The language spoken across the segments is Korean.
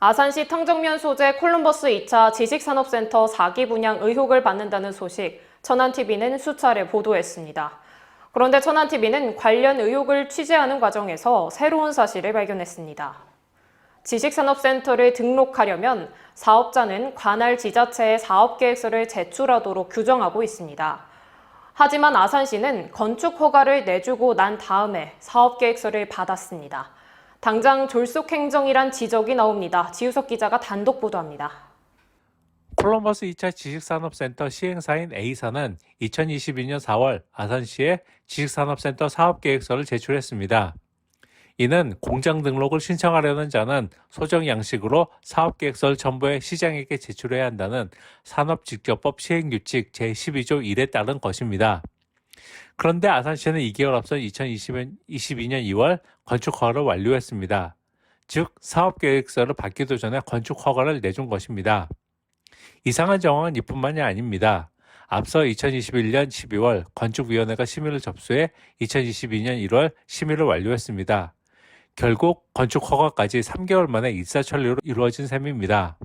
아산시 탕정면 소재 콜럼버스 2차 지식산업센터 4기 분양 의혹을 받는다는 소식 천안TV는 수차례 보도했습니다. 그런데 천안TV는 관련 의혹을 취재하는 과정에서 새로운 사실을 발견했습니다. 지식산업센터를 등록하려면 사업자는 관할 지자체에 사업계획서를 제출하도록 규정하고 있습니다. 하지만 아산시는 건축 허가를 내주고 난 다음에 사업계획서를 받았습니다. 당장 졸속 행정이란 지적이 나옵니다. 지우석 기자가 단독 보도합니다. 콜럼버스 2차 지식산업센터 시행사인 A사는 2022년 4월 아산시에 지식산업센터 사업계획서를 제출했습니다. 이는 공장 등록을 신청하려는 자는 소정 양식으로 사업계획서를 첨부해 시장에게 제출해야 한다는 산업직접법 시행규칙 제12조 1에 따른 것입니다. 그런데 아산시는 2개월 앞선 2022년 2월 건축 허가를 완료했습니다. 즉 사업 계획서를 받기도 전에 건축 허가를 내준 것입니다. 이상한 정황은 이뿐만이 아닙니다. 앞서 2021년 12월 건축위원회가 심의를 접수해 2022년 1월 심의를 완료했습니다. 결국 건축 허가까지 3개월 만에 일사천리로 이루어진 셈입니다.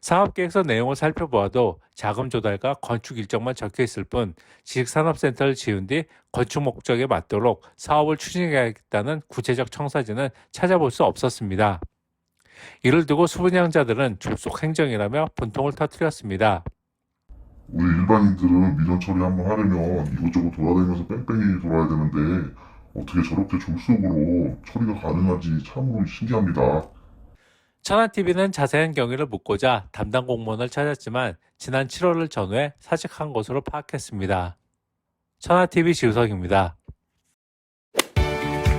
사업계획서 내용을 살펴보아도 자금 조달과 건축 일정만 적혀 있을 뿐 지식산업센터를 지은 뒤 건축 목적에 맞도록 사업을 추진해야겠다는 구체적 청사진은 찾아볼 수 없었습니다. 이를 두고 수분양자들은 졸속 행정이라며 분통을 터뜨렸습니다. 우리 일반인들은 민원 처리 한번 하려면 이곳저곳 돌아다니면서 뺑뺑이 돌아야 되는데 어떻게 저렇게 졸속으로 처리가 가능한지 참으로 신기합니다. 천안TV는 자세한 경위를 묻고자 담당 공무원을 찾았지만 지난 7월을 전후해 사직한 것으로 파악했습니다. 천안TV 지우석입니다.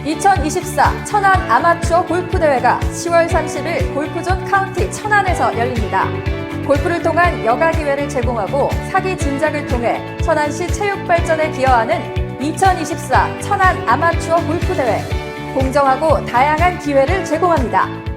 2024 천안 아마추어 골프 대회가 10월 30일 골프존 카운티 천안에서 열립니다. 골프를 통한 여가 기회를 제공하고 사기 진작을 통해 천안시 체육 발전에 기여하는 2024 천안 아마추어 골프 대회. 공정하고 다양한 기회를 제공합니다.